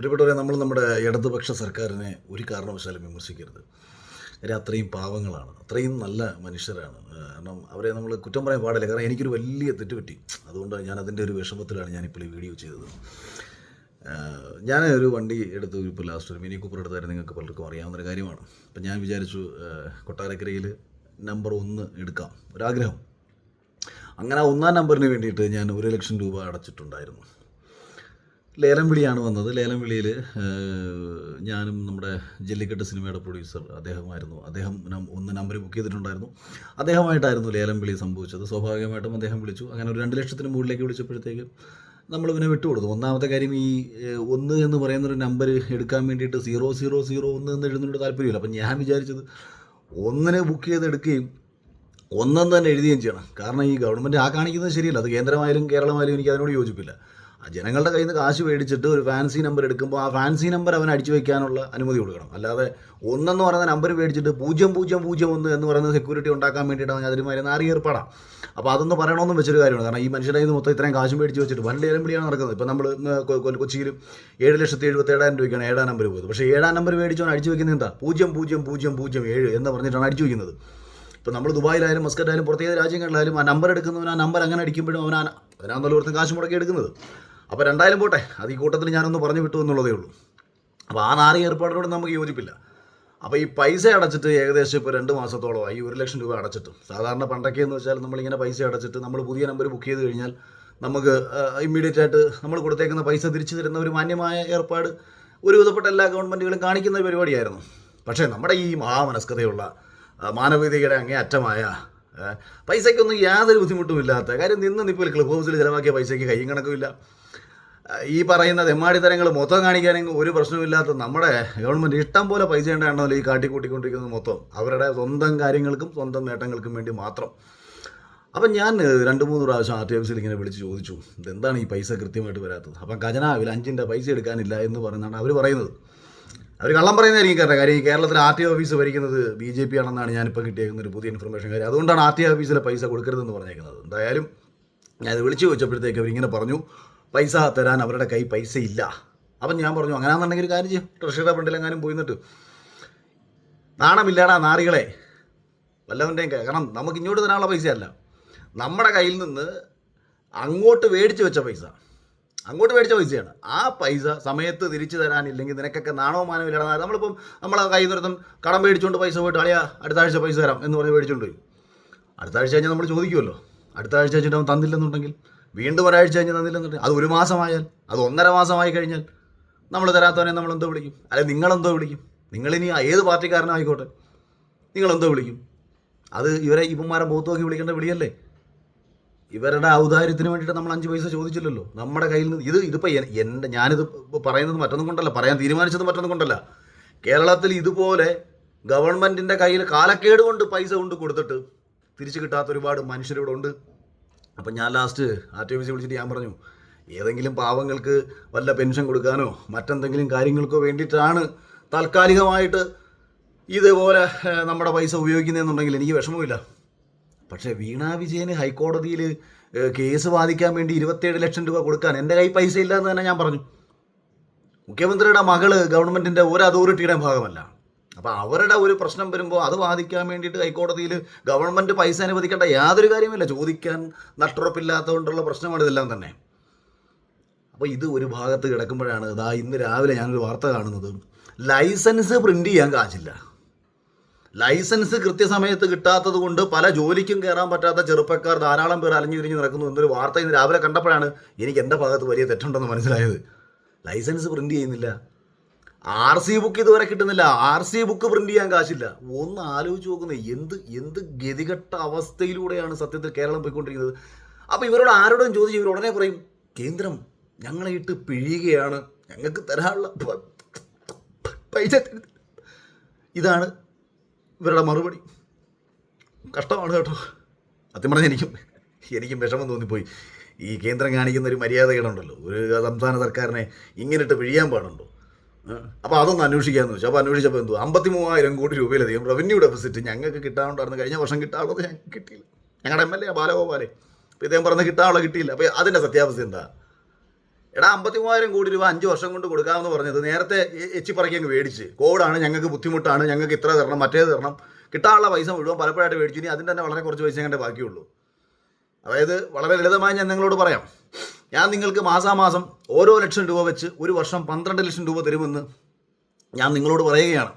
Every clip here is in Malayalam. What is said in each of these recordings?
പ്രിയപ്പെട്ടവരെ നമ്മൾ നമ്മുടെ ഇടതുപക്ഷ സർക്കാരിനെ ഒരു കാരണവശാലും വിമർശിക്കരുത്. കാര്യം അത്രയും പാവങ്ങളാണ്. അത്രയും നല്ല മനുഷ്യരാണ്. കാരണം അവരെ നമ്മൾ കുറ്റം പറയാൻ പാടില്ല. കാരണം എനിക്കൊരു വലിയ തെറ്റ് പറ്റി അതുകൊണ്ട് ഞാൻ അതിന്റെ ഒരു വിഷമത്തിലാണ് ഞാനിപ്പോൾ ഈ വീഡിയോ ചെയ്തത്. ഞാൻ ഒരു വണ്ടി എടുത്ത് ഇപ്പോൾ ലാസ്റ്റ് ഒരു മിനി കൂപ്പർ എടുത്തായിരുന്നു. നിങ്ങൾക്ക് പലർക്കും അറിയാവുന്നൊരു കാര്യമാണ്. അപ്പം ഞാൻ വിചാരിച്ചു കൊട്ടാരക്കരയിൽ നമ്പർ ഒന്ന് എടുക്കാം. ഒരാഗ്രഹം. അങ്ങനെ ആ ഒന്നാം നമ്പറിന് വേണ്ടിയിട്ട് ഞാൻ ഒരു ലക്ഷം രൂപ അടച്ചിട്ടുണ്ടായിരുന്നു. ലേലം വിളിയാണ് വന്നത്. ലേലം വിളിയിൽ ഞാനും നമ്മുടെ ജല്ലിക്കെട്ട് സിനിമയുടെ പ്രൊഡ്യൂസർ അദ്ദേഹമായിരുന്നു അദ്ദേഹം ഒന്ന് നമ്പർ ബുക്ക് ചെയ്തിട്ടുണ്ടായിരുന്നു. അദ്ദേഹമായിട്ടായിരുന്നു ലേലം വിളി സംഭവിച്ചത്. സ്വാഭാവികമായിട്ടും അദ്ദേഹം വിളിച്ചു. അങ്ങനെ ഒരു രണ്ട് ലക്ഷത്തിന് മുകളിലേക്ക് വിളിച്ചപ്പോഴത്തേക്ക് നമ്മൾ ഇവനെ വിട്ടുകൊടുത്തു. ഒന്നാമത്തെ കാര്യം ഈ ഒന്ന് എന്ന് പറയുന്ന ഒരു നമ്പർ എടുക്കാൻ വേണ്ടിയിട്ട് സീറോ സീറോ സീറോ ഒന്ന് എന്ന് എഴുതുന്നതിനോട് താല്പര്യമില്ല. അപ്പം ഞാൻ വിചാരിച്ചത് ഒന്നിനെ ബുക്ക് ചെയ്ത് എടുക്കുകയും ഒന്നെന്ന് തന്നെ എഴുതുകയും ചെയ്യണം. കാരണം ഈ ഗവൺമെന്റ് ആ കാണിക്കുന്നത് ശരിയല്ല. അത് കേന്ദ്രമായാലും കേരളമായാലും എനിക്ക് അതിനോട് യോജിപ്പില്ല. ജനങ്ങളുടെ കയ്യിൽ നിന്ന് കാശ് മേടിച്ചിട്ട് ഒരു ഫാൻസി നമ്പർ എടുക്കുമ്പോൾ ആ ഫാൻസി നമ്പർ അവൻ അടിച്ചു വയ്ക്കാനുള്ള അനുമതി കൊടുക്കണം. അല്ലാതെ ഒന്നെന്ന് പറയുന്ന നമ്പർ മേടിച്ചിട്ട് പൂജ്യം പൂജ്യം പൂജ്യം ഒന്ന് എന്ന് പറയുന്ന സെക്യൂരിറ്റി ഉണ്ടാക്കാൻ വേണ്ടിയിട്ട് അവൻ അതിനുമാതിരി നാറി ഏർപ്പാടാം. അപ്പോൾ അതൊന്നും പറയണമെന്നും വെച്ചൊരു കാര്യമാണ്. കാരണം ഈ മനുഷ്യരുടെ നിന്ന് മൊത്തം ഇത്രയും കാശ് മേടിച്ച് വെച്ചിട്ട് വൻ ലേലം നടക്കുന്നത്. ഇപ്പോൾ നമ്മൾ കൊച്ചിയിൽ ഏഴ് ലക്ഷത്തി എഴുപത്തി ഏഴായിരം രൂപയ്ക്കാണ് ഏഴാം നമ്പർ പോയത്. പക്ഷേ ഏഴാം നമ്പർ മേടിച്ചവൻ അടിച്ചു വയ്ക്കുന്നത് എന്താ? പൂജ്യം പൂജ്യം പൂജ്യം പൂജ്യം ഏഴ് എന്ന് പറഞ്ഞിട്ടാണ് അടിച്ചു വയ്ക്കുന്നത് ഇപ്പോൾ നമ്മൾ ദുബായിലായാലും മസ്കറ്റായാലും പുറത്തേത് രാജ്യങ്ങളിലായാലും ആ നമ്പർ എടുക്കുന്നവൻ ആ നമ്പർ അങ്ങനെ അടിക്കുമ്പോഴും അവൻ അവനാ ഓർത്തും കാശ് മുടക്കി എടുക്കുന്നത്. അപ്പോൾ രണ്ടായാലും പോട്ടെ. അത് ഈ കൂട്ടത്തിൽ ഞാനൊന്ന് പറഞ്ഞു വിട്ടു എന്നുള്ളതേ ഉള്ളൂ. അപ്പോൾ ആ നാറി ഏർപ്പാടിനോട് നമുക്ക് യോജിപ്പില്ല. അപ്പോൾ ഈ പൈസ അടച്ചിട്ട് ഏകദേശം ഇപ്പോൾ രണ്ട് മാസത്തോളമായി. ഒരു ലക്ഷം രൂപ അടച്ചിട്ട്. സാധാരണ പണ്ടൊക്കെ എന്ന് വെച്ചാൽ നമ്മളിങ്ങനെ പൈസ അടച്ചിട്ട് നമ്മൾ പുതിയ നമ്പർ ബുക്ക് ചെയ്ത് കഴിഞ്ഞാൽ നമുക്ക് ഇമ്മീഡിയറ്റ് ആയിട്ട് നമ്മൾ കൊടുത്തേക്കുന്ന പൈസ തിരിച്ചു തരുന്ന ഒരു മാന്യമായ ഏർപ്പാട് ഒരു വിധപ്പെട്ട എല്ലാ ഗവൺമെന്റുകളും കാണിക്കുന്ന ഒരു പരിപാടിയായിരുന്നു. പക്ഷേ നമ്മുടെ ഈ മഹാമനസ്കതയുള്ള മാനവികതയുടെ അങ്ങേ അറ്റമായ പൈസയ്ക്കൊന്നും യാതൊരു ബുദ്ധിമുട്ടുമില്ലാത്ത കാര്യം നിന്ന് നിപ്പിൽ ക്ലബ് ഹൗസിൽ ചിലവാക്കിയ പൈസയ്ക്ക് കയ്യും കണക്കുമില്ല. ഈ പറയുന്ന തെമ്മാടിത്തരങ്ങൾ മൊത്തം കാണിക്കാനെങ്കിൽ ഒരു പ്രശ്നമില്ലാത്ത നമ്മുടെ ഗവൺമെന്റ് ഇഷ്ടം പോലെ പൈസ ഉണ്ടാണല്ലോ ഈ കാട്ടിക്കൂട്ടിക്കൊണ്ടിരിക്കുന്നത് മൊത്തം. അവരുടെ സ്വന്തം കാര്യങ്ങൾക്കും സ്വന്തം നേട്ടങ്ങൾക്കും വേണ്ടി മാത്രം. അപ്പം ഞാൻ രണ്ട് മൂന്ന് പ്രാവശ്യം ആർ ടി ഓഫീസിൽ ഇങ്ങനെ വിളിച്ച് ചോദിച്ചു ഇതെന്താണ് ഈ പൈസ കൃത്യമായിട്ട് വരാത്തത്? അപ്പം ഖജനാവിൽ അഞ്ചിന്റെ പൈസ എടുക്കാനില്ല എന്ന് പറയുന്നതാണ് അവർ പറയുന്നത്. അവർ കള്ളം പറയുന്നതായിരിക്കും കാരണം കാര്യം ഈ കേരളത്തിൽ ആർ ടി ഓഫീസ് ഭരിക്കുന്നത് ബി ജെ പി ആണെന്നാണ് ഞാനിപ്പോൾ കിട്ടിയേക്കുന്ന ഒരു പുതിയ ഇൻഫർമേഷൻ കാര്യം. അതുകൊണ്ടാണ് ആർ ടി ഓഫീസിലെ പൈസ കൊടുക്കരുതെന്ന് പറഞ്ഞേക്കുന്നത്. എന്തായാലും ഞാൻ ഇത് വിളിച്ചു ചോദിച്ചപ്പോഴത്തേക്ക് അവരിങ്ങനെ പറഞ്ഞു പൈസ തരാൻ അവരുടെ കൈ പൈസ ഇല്ല. അപ്പം ഞാൻ പറഞ്ഞു അങ്ങനെയാണെന്നുണ്ടെങ്കിൽ ഒരു കാര്യം ചെയ്യും. ട്രഷറിയുടെ ഫണ്ടിലെങ്ങാനും പോയി നിന്നിട്ട് നാണമില്ലാടാ നാറികളെ. വല്ലവന്റെയും കാരണം നമുക്ക് ഇങ്ങോട്ട് തരാനുള്ള പൈസയല്ല. നമ്മുടെ കയ്യിൽ നിന്ന് അങ്ങോട്ട് മേടിച്ച് വെച്ച പൈസ. അങ്ങോട്ട് മേടിച്ച പൈസയാണ്. ആ പൈസ സമയത്ത് തിരിച്ചു തരാനില്ലെങ്കിൽ നിനക്കൊക്കെ നാണോ മാനോ ഇല്ലാതെ നമ്മളിപ്പം നമ്മളെ കൈ നിന്നും കടം മേടിച്ചുകൊണ്ട് പൈസ പോയിട്ട് അളിയാ അടുത്ത ആഴ്ച പൈസ തരാം എന്ന് പറഞ്ഞ് മേടിച്ചുകൊണ്ട് പോയി. അടുത്ത ആഴ്ച കഴിഞ്ഞാൽ നമ്മൾ ചോദിക്കുമല്ലോ അടുത്ത ആഴ്ച കഴിഞ്ഞിട്ട് അവൻ തന്നില്ലെന്നുണ്ടെങ്കിൽ വീണ്ടും ഒരാഴ്ച കഴിഞ്ഞ് തന്നില്ലെന്നുണ്ടെങ്കിൽ അത് ഒരു മാസമായാൽ അത് ഒന്നര മാസമായി കഴിഞ്ഞാൽ നമ്മൾ തരാത്തവനെ നമ്മൾ എന്തോ വിളിക്കും. അല്ലെ നിങ്ങളെന്തോ വിളിക്കും. നിങ്ങളിനി ഏത് പാർട്ടിക്കാരനായിക്കോട്ടെ നിങ്ങളെന്തോ വിളിക്കും. അത് ഇവരെ ഇപ്പന്മാരെ മുഖത്ത് നോക്കി വിളിക്കേണ്ട വിളിയല്ലേ? ഇവരുടെ ഔദാര്യത്തിന് വേണ്ടിയിട്ട് നമ്മൾ അഞ്ച് പൈസ ചോദിച്ചില്ലല്ലോ. നമ്മുടെ കയ്യിൽ നിന്ന് ഇത് ഇതിപ്പോൾ എന്റെ ഞാനിത് പറയുന്നത് മറ്റൊന്നും കൊണ്ടല്ല. പറയാൻ തീരുമാനിച്ചത് മറ്റൊന്നും കൊണ്ടല്ല. കേരളത്തിൽ ഇതുപോലെ ഗവൺമെന്റിന്റെ കയ്യിൽ കാലക്കേട് കൊണ്ട് പൈസ കൊണ്ട് കൊടുത്തിട്ട് തിരിച്ചു കിട്ടാത്ത ഒരുപാട് മനുഷ്യരിവിടെ ഉണ്ട്. അപ്പം ഞാൻ ലാസ്റ്റ് ആർ ടി വിളിച്ചിട്ട് ഞാൻ പറഞ്ഞു ഏതെങ്കിലും പാവങ്ങൾക്ക് വല്ല പെൻഷൻ കൊടുക്കാനോ മറ്റെന്തെങ്കിലും കാര്യങ്ങൾക്കോ വേണ്ടിയിട്ടാണ് താൽക്കാലികമായിട്ട് ഇതുപോലെ നമ്മുടെ പൈസ ഉപയോഗിക്കുന്നതെന്നുണ്ടെങ്കിൽ എനിക്ക് വിഷമമില്ല പക്ഷേ വീണ വിജയന് ഹൈക്കോടതിയിൽ കേസ് വാദിക്കാൻ വേണ്ടി ഇരുപത്തേഴ് ലക്ഷം രൂപ കൊടുക്കാൻ എന്റെ കൈ പൈസ ഇല്ല എന്ന് തന്നെ ഞാൻ പറഞ്ഞു. മുഖ്യമന്ത്രിയുടെ മകൾ ഗവൺമെന്റിന്റെ ഒരു അതോറിറ്റിയുടെ ഭാഗമല്ല. അപ്പോൾ അവരുടെ ഒരു പ്രശ്നം വരുമ്പോൾ അത് വാദിക്കാൻ വേണ്ടിയിട്ട് ഹൈക്കോടതിയിൽ ഗവൺമെന്റ് പൈസ അനുവദിക്കേണ്ട യാതൊരു കാര്യമില്ല ചോദിക്കാൻ നട്ടുറപ്പില്ലാത്തതുകൊണ്ടുള്ള പ്രശ്നമാണ് ഇതെല്ലാം തന്നെ. അപ്പോൾ ഇത് ഒരു ഭാഗത്ത് കിടക്കുമ്പോഴാണ് ഇതാ ഇന്ന് രാവിലെ ഞാനൊരു വാർത്ത കാണുന്നത്. ലൈസൻസ് പ്രിന്റ് ചെയ്യാൻ കാശില്ല. ലൈസൻസ് കൃത്യസമയത്ത് കിട്ടാത്തത് കൊണ്ട് പല ജോലിക്കും കയറാൻ പറ്റാത്ത ചെറുപ്പക്കാർ ധാരാളം പേർ അലഞ്ഞു തിരിഞ്ഞ് നടക്കുന്നു എന്നൊരു വാർത്ത ഇന്ന് രാവിലെ കണ്ടപ്പോഴാണ് എനിക്ക് എന്റെ ഭാഗത്ത് വലിയ തെറ്റുണ്ടെന്ന് മനസ്സിലായത്. ലൈസൻസ് പ്രിന്റ് ചെയ്യുന്നില്ല. ആർ സി ബുക്ക് ഇതുവരെ കിട്ടുന്നില്ല. ആർ സി ബുക്ക് പ്രിന്റ് ചെയ്യാൻ കാശില്ല. ഒന്ന് ആലോചിച്ച് നോക്കുന്നത് എന്ത് എന്ത് ഗതികെട്ട അവസ്ഥയിലൂടെയാണ് സത്യത്തിൽ കേരളം പോയിക്കൊണ്ടിരിക്കുന്നത്? അപ്പോൾ ഇവരോട് ആരോടും ചോദിച്ചു ഇവർ ഉടനെ പറയും കേന്ദ്രം ഞങ്ങളെ ഇട്ട് പിഴിയുകയാണ്. ഞങ്ങൾക്ക് തരാനുള്ള പൈസ ഇതാണ് ഇവരുടെ മറുപടി. കഷ്ടമാണ് കേട്ടോ. സത്യം പറഞ്ഞാൽ എനിക്കും എനിക്കും വിഷമം തോന്നിപ്പോയി. ഈ കേന്ദ്രം കാണിക്കുന്ന ഒരു മര്യാദകളുണ്ടല്ലോ ഒരു സംസ്ഥാന സർക്കാരിനെ ഇങ്ങനിട്ട് പിഴിയാൻ പാടുണ്ടോ? അപ്പോൾ അതൊന്ന് അന്വേഷിക്കാമെന്ന് വെച്ചു. അപ്പോൾ അന്വേഷിച്ചപ്പോൾ എന്തോ അമ്പത്തി മൂവായിരം കോടി രൂപയിലധികം റവന്യൂ ഡെഫിസിറ്റ് ഞങ്ങൾക്ക് കിട്ടാനുണ്ടായിരുന്നു കഴിഞ്ഞ വർഷം കിട്ടാനുള്ളത് ഞങ്ങൾക്ക് കിട്ടിയില്ല. ഞങ്ങളുടെ എം എൽ എ ബാലഗോപാലെ. അപ്പോൾ ഇദ്ദേഹം പറഞ്ഞ് കിട്ടാനുള്ള കിട്ടിയില്ല. അപ്പോൾ അതിന്റെ സത്യാവസ്ഥ എന്താ? എടാ അമ്പത്തി മൂവായിരം കോടി രൂപ അഞ്ച് വർഷം കൊണ്ട് കൊടുക്കാമെന്ന് പറഞ്ഞത് നേരത്തെ പറക്കി അങ്ങ് മേടിച്ച്. കോവിഡാണ് ഞങ്ങൾക്ക് ബുദ്ധിമുട്ടാണ് ഞങ്ങൾക്ക് ഇത്ര തരണം മറ്റേത് തരണം. കിട്ടാനുള്ള പൈസ മുഴുവൻ പലപ്പോഴായിട്ട് മേടിച്ചു. ഇനി അതിന്റെ തന്നെ വളരെ കുറച്ച് പൈസ കണ്ടേ ബാക്കിയുള്ളൂ. അതായത് വളരെ ലളിതമായി ഞാൻ നിങ്ങളോട് പറയാം. ഞാൻ നിങ്ങൾക്ക് മാസാമാസം ഓരോ ലക്ഷം രൂപ വെച്ച് ഒരു വർഷം പന്ത്രണ്ട് ലക്ഷം രൂപ തരുമെന്ന് ഞാൻ നിങ്ങളോട് പറയുകയാണ്.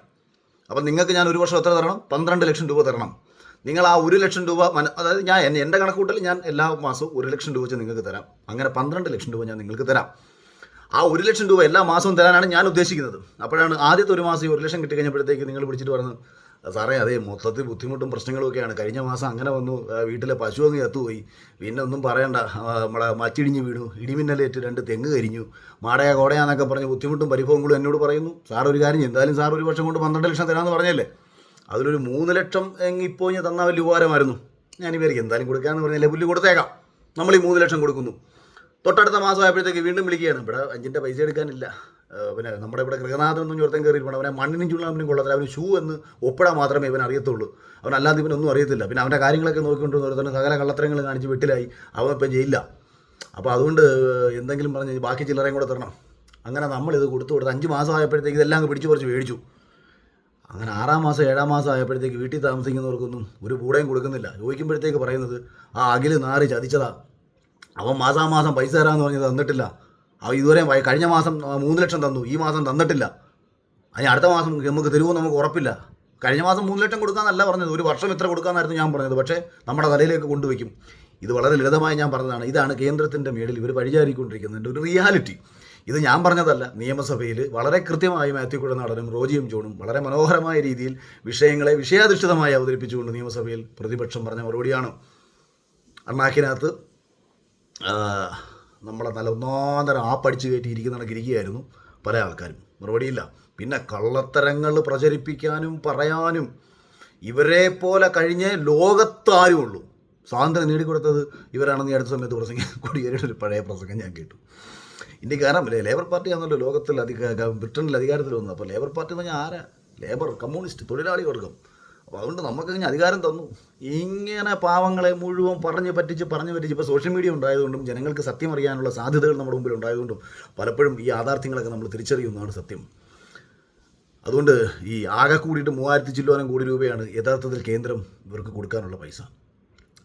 അപ്പം നിങ്ങൾക്ക് ഞാൻ ഒരു വർഷം എത്ര തരണം? പന്ത്രണ്ട് ലക്ഷം രൂപ തരണം. നിങ്ങൾ ആ ഒരു ലക്ഷം രൂപ അതായത് ഞാൻ എന്റെ കണക്കൂട്ടൽ ഞാൻ എല്ലാ മാസവും ഒരു ലക്ഷം രൂപ വെച്ച് നിങ്ങൾക്ക് തരാം. അങ്ങനെ പന്ത്രണ്ട് ലക്ഷം രൂപ ഞാൻ നിങ്ങൾക്ക് തരാം. ആ ഒരു ലക്ഷം രൂപ എല്ലാ മാസവും തരാനാണ് ഞാൻ ഉദ്ദേശിക്കുന്നത്. അപ്പോഴാണ് ആദ്യത്തെ ഒരു മാസം ഈ ഒരു ലക്ഷം കിട്ടി കഴിഞ്ഞപ്പോഴത്തേക്ക് നിങ്ങൾ പിടിച്ചിട്ട് പറഞ്ഞു സാറേ അതേ മൊത്തത്തിൽ ബുദ്ധിമുട്ടും പ്രശ്നങ്ങളും ഒക്കെയാണ്. കഴിഞ്ഞ മാസം അങ്ങനെ വന്നു വീട്ടിലെ പശു അങ്ങ് ചത്തുപോയി. പിന്നെ ഒന്നും പറയണ്ട. നമ്മളെ മച്ചിടിഞ്ഞ് വീണു. ഇടിമിന്നലേറ്റ് രണ്ട് തെങ്ങ് കരിഞ്ഞു. മാടയ കോടയാന്നൊക്കെ പറഞ്ഞ് ബുദ്ധിമുട്ടും പരിഭവങ്ങളും എന്നോട് പറയുന്നു. സാർ ഒരു കാര്യം. എന്തായാലും സാർ ഒരു വർഷം കൊണ്ട് പന്ത്രണ്ട് ലക്ഷം തരാമെന്ന് പറഞ്ഞല്ലേ? അതിലൊരു മൂന്ന് ലക്ഷം എങ്ങ് ഇപ്പോൾ ഞാൻ തന്നാൽ വലിയ ഉപകാരമായിരുന്നു. ഞാൻ വിചാരിക്കും എന്തായാലും കൊടുക്കാമെന്ന് പറഞ്ഞാൽ പുല്ല് കൊടുത്തേക്കാം. നമ്മൾ ഈ മൂന്ന് ലക്ഷം കൊടുക്കുന്നു. തൊട്ടടുത്ത മാസം ആയപ്പോഴത്തേക്ക് വീണ്ടും വിളിക്കുകയാണ്. ഇവിടെ അഞ്ചിന്റെ പൈസ എടുക്കാനില്ല. പിന്നെ നമ്മുടെ ഇവിടെ ഗൃഹനാഥൻ ഒന്നും ഒരുത്തൻ കയറിയിട്ടുണ്ട് അവനെ മണ്ണിനും ചുള്ളാമിനും കൊള്ളത്തില്ല. അവന് ഷൂ എന്ന് ഒപ്പിടാൻ മാത്രമേ ഇവൻ അറിയത്തുള്ളൂ. അവൻ അല്ലാതെ ഇവനൊന്നും അറിയത്തില്ല. പിന്നെ അവന്റെ കാര്യങ്ങളൊക്കെ നോക്കിക്കൊണ്ട് ഒരുത്തന്നെ സകല കള്ളത്തരങ്ങൾ കാണിച്ച് വീട്ടിലായി. അവൻ ഇപ്പം ജയിലില്ല അപ്പോൾ അതുകൊണ്ട് എന്തെങ്കിലും പറഞ്ഞ് ബാക്കി ചില്ലറയും കൂടെ തരണം. അങ്ങനെ നമ്മളിത് കൊടുത്തു കൊടുത്ത് അഞ്ച് മാസം ആയപ്പോഴത്തേക്ക് ഇതെല്ലാം പിടിച്ചു കുറച്ച് മേടിച്ചു. അങ്ങനെ ആറാം മാസം ഏഴാം മാസം ആയപ്പോഴത്തേക്ക് വീട്ടിൽ താമസിക്കുന്നവർക്കൊന്നും ഒരു കൂടെയും കൊടുക്കുന്നില്ല. ചോദിക്കുമ്പോഴത്തേക്ക് പറയുന്നത് ആ അഖിൽ നാറി ചതിച്ചതാ. അവൻ മാസാമാസം പൈസ തരാമെന്ന് പറഞ്ഞത് തന്നിട്ടില്ല. അവൻ ഇതുവരെ കഴിഞ്ഞ മാസം മൂന്ന് ലക്ഷം തന്നു. ഈ മാസം തന്നിട്ടില്ല. അതിന് അടുത്ത മാസം നമുക്ക് തരുമോ നമുക്ക് ഉറപ്പില്ല. കഴിഞ്ഞ മാസം മൂന്ന് ലക്ഷം കൊടുക്കാന്നല്ല പറഞ്ഞത്. ഒരു വർഷം ഇത്ര കൊടുക്കാമെന്നായിരുന്നു ഞാൻ പറഞ്ഞത്. പക്ഷേ നമ്മുടെ തലയിലേക്ക് കൊണ്ടുവയ്ക്കും. ഇത് വളരെ ലളിതമായി ഞാൻ പറഞ്ഞതാണ്. ഇതാണ് കേന്ദ്രത്തിന്റെ മേളിൽ ഇവർ പഴിചാരിക്കൊണ്ടിരിക്കുന്നതിന്റെ ഒരു റിയാലിറ്റി ഇത് ഞാൻ പറഞ്ഞതല്ല. നിയമസഭയിൽ വളരെ കൃത്യമായി മാത്യു കുഴനാടനും റോജിയും ജോണും വളരെ മനോഹരമായ രീതിയിൽ വിഷയങ്ങളെ വിഷയാധിഷ്ഠിതമായി അവതരിപ്പിച്ചുകൊണ്ട് നിയമസഭയിൽ പ്രതിപക്ഷം പറഞ്ഞ മറുപടിയാണ്. അണ്ണാക്കിനകത്ത് നമ്മളെ നല്ല ഒന്നാന്തരം ആ പഠിച്ചു കയറ്റി ഇരിക്കുന്ന കണക്ക് പല ആൾക്കാരും. മറുപടിയില്ല. പിന്നെ കള്ളത്തരങ്ങൾ പ്രചരിപ്പിക്കാനും പറയാനും ഇവരെ പോലെ കഴിഞ്ഞ് ലോകത്താരും ഉള്ളൂ. സ്വാതന്ത്ര്യം നേടിക്കൊടുത്തത് ഇവരാണെന്ന് ഈ അടുത്ത സമയത്ത് പ്രസംഗം കൊടിയേരിയുടെ ഒരു പഴയ പ്രസംഗം ഞാൻ കേട്ടു. ഇന്ത്യക്കാരൻ കാരണം ലേബർ പാർട്ടി ആണല്ലോ ലോകത്തിൽ അധിക ബ്രിട്ടനിൽ അധികാരത്തിൽ വന്നത് അപ്പോൾ ലേബർ പാർട്ടി എന്ന് പറഞ്ഞാൽ ആരാ? ലേബർ കമ്മ്യൂണിസ്റ്റ് തൊഴിലാളി വർഗം. അപ്പോൾ അതുകൊണ്ട് നമുക്ക് ഇങ്ങനെ അധികാരം തന്നു. ഇങ്ങനെ പാവങ്ങളെ മുഴുവൻ പറഞ്ഞ് പറ്റിച്ച് പറഞ്ഞ് പറ്റിച്ച് ഇപ്പോൾ സോഷ്യൽ മീഡിയ ഉണ്ടായതുകൊണ്ടും ജനങ്ങൾക്ക് സത്യം അറിയാനുള്ള സാധ്യതകൾ നമ്മുടെ മുമ്പിൽ ഉണ്ടായതുകൊണ്ടും പലപ്പോഴും ഈ യാഥാർത്ഥ്യങ്ങളൊക്കെ നമ്മൾ തിരിച്ചറിയുന്നതാണ് സത്യം. അതുകൊണ്ട് ഈ ആകെ കൂടിയിട്ട് മൂവായിരത്തി ചില്ലോനം കോടി രൂപയാണ് യഥാർത്ഥത്തിൽ കേന്ദ്രം ഇവർക്ക് കൊടുക്കാനുള്ള പൈസ.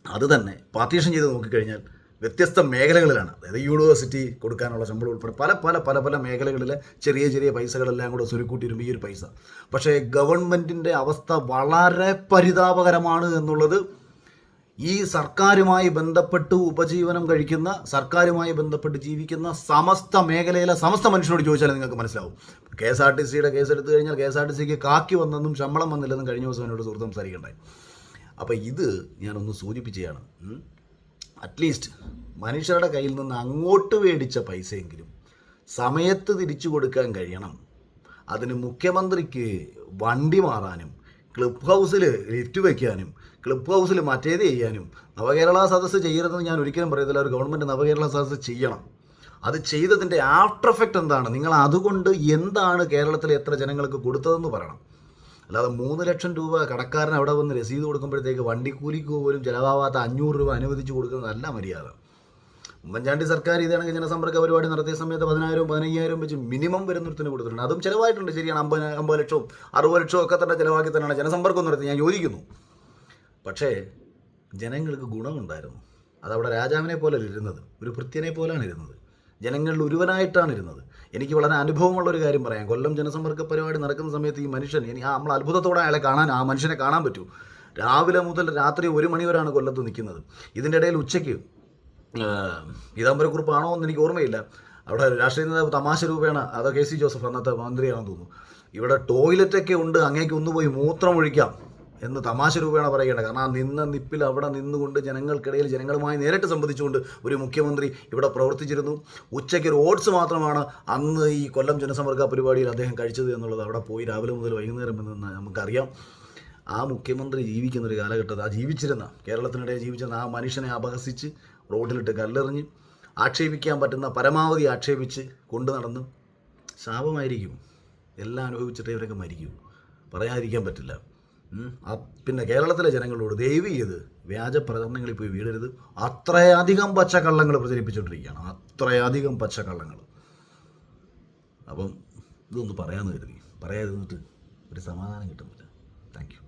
അത് തന്നെ പാർട്ടീഷൻ ചെയ്ത് നോക്കിക്കഴിഞ്ഞാൽ വ്യത്യസ്ത മേഖലകളിലാണ്. അതായത് യൂണിവേഴ്സിറ്റി കൊടുക്കാനുള്ള ശമ്പളം ഉൾപ്പെടെ പല പല പല പല മേഖലകളിലെ ചെറിയ ചെറിയ പൈസകളെല്ലാം കൂടെ സുരുക്കൂട്ടിയിരുമ്പോൾ ഈ ഒരു പൈസ. പക്ഷേ ഗവൺമെന്റിന്റെ അവസ്ഥ വളരെ പരിതാപകരമാണ് എന്നുള്ളത് ഈ സർക്കാരുമായി ബന്ധപ്പെട്ട് ഉപജീവനം കഴിക്കുന്ന സർക്കാരുമായി ബന്ധപ്പെട്ട് ജീവിക്കുന്ന സമസ്ത മേഖലയിലെ സമസ്ത മനുഷ്യനോട് ചോദിച്ചാലേ നിങ്ങൾക്ക് മനസ്സിലാവും. കെ എസ് ആർ ടി സിയുടെ കേസ് എടുത്തു കഴിഞ്ഞാൽ കെ എസ് ആർ ടി സിക്ക് കാക്കി വന്നെന്നും ശമ്പളം വന്നില്ലെന്നും കഴിഞ്ഞ ദിവസം എന്നോട് സുഹൃത്ത് സംസാരിക്കണ്ടായി. അപ്പോൾ ഇത് ഞാനൊന്ന് സൂചിപ്പിക്കുകയാണ് ഉം. അറ്റ്ലീസ്റ്റ് മനുഷ്യരുടെ കയ്യിൽ നിന്ന് അങ്ങോട്ട് മേടിച്ച പൈസയെങ്കിലും സമയത്ത് തിരിച്ചു കൊടുക്കാൻ കഴിയണം. അതിന് മുഖ്യമന്ത്രിക്ക് വണ്ടി മാറാനും ക്ലബ് ഹൗസിൽ ലിഫ്റ്റ് വയ്ക്കാനും ക്ലബ് ഹൗസിൽ മറ്റേത് ചെയ്യാനും നവകേരള സദസ്സ് ചെയ്യരുതെന്ന് ഞാൻ ഒരിക്കലും പറയത്തില്ല. ഒരു ഗവൺമെന്റ് നവകേരള സദസ്സ് ചെയ്യണം. അത് ചെയ്തതിന്റെ ആഫ്റ്റർ എഫക്റ്റ് എന്താണ്? നിങ്ങൾ അതുകൊണ്ട് എന്താണ് കേരളത്തിലെ എത്ര ജനങ്ങൾക്ക് കൊടുത്തതെന്ന് പറയണം. അല്ലാതെ മൂന്ന് ലക്ഷം രൂപ കടക്കാരൻ അവിടെ വന്ന് രസീത് കൊടുക്കുമ്പോഴത്തേക്ക് വണ്ടിക്കൂലിക്ക് പോലും ചിലവാകാത്ത അഞ്ഞൂറ് രൂപ അനുവദിച്ച് കൊടുക്കുന്നതല്ല മര്യാദ. ഉമ്മൻചാണ്ടി സർക്കാർ ഇതാണെങ്കിൽ ജനസമ്പർക്ക പരിപാടി നടത്തിയ സമയത്ത് പതിനായിരവും പതിനയ്യായിരവും വെച്ച് മിനിമം വരുന്നൊരുത്തിന് കൊടുത്തിട്ടുണ്ട്. അതും ചിലവായിട്ടുണ്ട്. ശരിയാണ് അമ്പത് അമ്പത് ലക്ഷവും അറുപത് ലക്ഷവും ഒക്കെ തന്നെ ചിലവാക്കി തന്നെയാണ് ജനസമ്പർക്കം നടത്തി. ഞാൻ യോജിക്കുന്നു. പക്ഷേ ജനങ്ങൾക്ക് ഗുണമുണ്ടായിരുന്നു. അതവിടെ രാജാവിനെ പോലെ ഇരുന്നത് ഒരു ഭൃത്യനെ പോലെയാണ് ഇരുന്നത്. ജനങ്ങളിൽ ഒരുവനായിട്ടാണ് ഇരുന്നത്. എനിക്ക് വളരെ അനുഭവമുള്ള ഒരു കാര്യം പറയാം. കൊല്ലം ജനസമ്പർക്ക പരിപാടി നടക്കുന്ന സമയത്ത് ഈ മനുഷ്യൻ ഇനി ആ നമ്മൾ അത്ഭുതത്തോടെ അയാളെ കാണാൻ ആ മനുഷ്യനെ കാണാൻ പറ്റൂ. രാവിലെ മുതൽ രാത്രി ഒരു മണി വരെയാണ് കൊല്ലത്ത് നിൽക്കുന്നത്. ഇതിന്റെ ഇടയിൽ ഉച്ചയ്ക്ക് പീതാംബരക്കുറിപ്പാണോ എന്ന് എനിക്ക് ഓർമ്മയില്ല. അവിടെ രാഷ്ട്രീയ നേതാവ് തമാശ രൂപേണ അതോ കെ സി ജോസഫ് അന്നത്തെ മന്ത്രിയാണെന്ന് തോന്നുന്നു. ഇവിടെ ടോയ്ലറ്റൊക്കെ ഉണ്ട് അങ്ങേക്ക് ഒന്ന് പോയി മൂത്രം ഒഴിക്കാം. എന്ന് തമാശ രൂപേണ പറയുകയാണ്. കാരണം ആ നിന്ന നിപ്പിൽ അവിടെ നിന്നുകൊണ്ട് ജനങ്ങൾക്കിടയിൽ ജനങ്ങളുമായി നേരിട്ട് സംബന്ധിച്ചുകൊണ്ട് ഒരു മുഖ്യമന്ത്രി ഇവിടെ പ്രവർത്തിച്ചിരുന്നു. ഉച്ചയ്ക്ക് ഒരു ഓട്സ് മാത്രമാണ് അന്ന് ഈ കൊല്ലം ജനസമ്പർക്ക പരിപാടിയിൽ അദ്ദേഹം കഴിച്ചത് എന്നുള്ളത് അവിടെ പോയി രാവിലെ മുതൽ വൈകുന്നേരം എന്ന് നമുക്കറിയാം. ആ മുഖ്യമന്ത്രി ജീവിക്കുന്ന ഒരു കാലഘട്ടത്തിൽ ആ ജീവിച്ചിരുന്ന കേരളത്തിനിടയിൽ ജീവിച്ചിരുന്ന ആ മനുഷ്യനെ അപഹസിച്ച് റോഡിലിട്ട് കല്ലെറിഞ്ഞ് ആക്ഷേപിക്കാൻ പറ്റുന്ന പരമാവധി ആക്ഷേപിച്ച് കൊണ്ടു നടന്ന് ശാപമായിരിക്കും. എല്ലാം അനുഭവിച്ചിട്ട് ഇവരൊക്കെ മരിക്കും. പറയാതിരിക്കാൻ പറ്റില്ല. പിന്നെ കേരളത്തിലെ ജനങ്ങളോട് ദയവ് ചെയ്ത് വ്യാജ പ്രചരണങ്ങളിൽ പോയി വീടരുത് അത്രയധികം പച്ചക്കള്ളങ്ങൾ പ്രചരിപ്പിച്ചുകൊണ്ടിരിക്കുകയാണ് അത്രയധികം പച്ചക്കള്ളങ്ങൾ. അപ്പം ഇതൊന്ന് പറയാമെന്ന് കരുതി. പറയാതിരുന്നിട്ട് ഒരു സമാധാനം കിട്ടുന്നില്ല. Thank you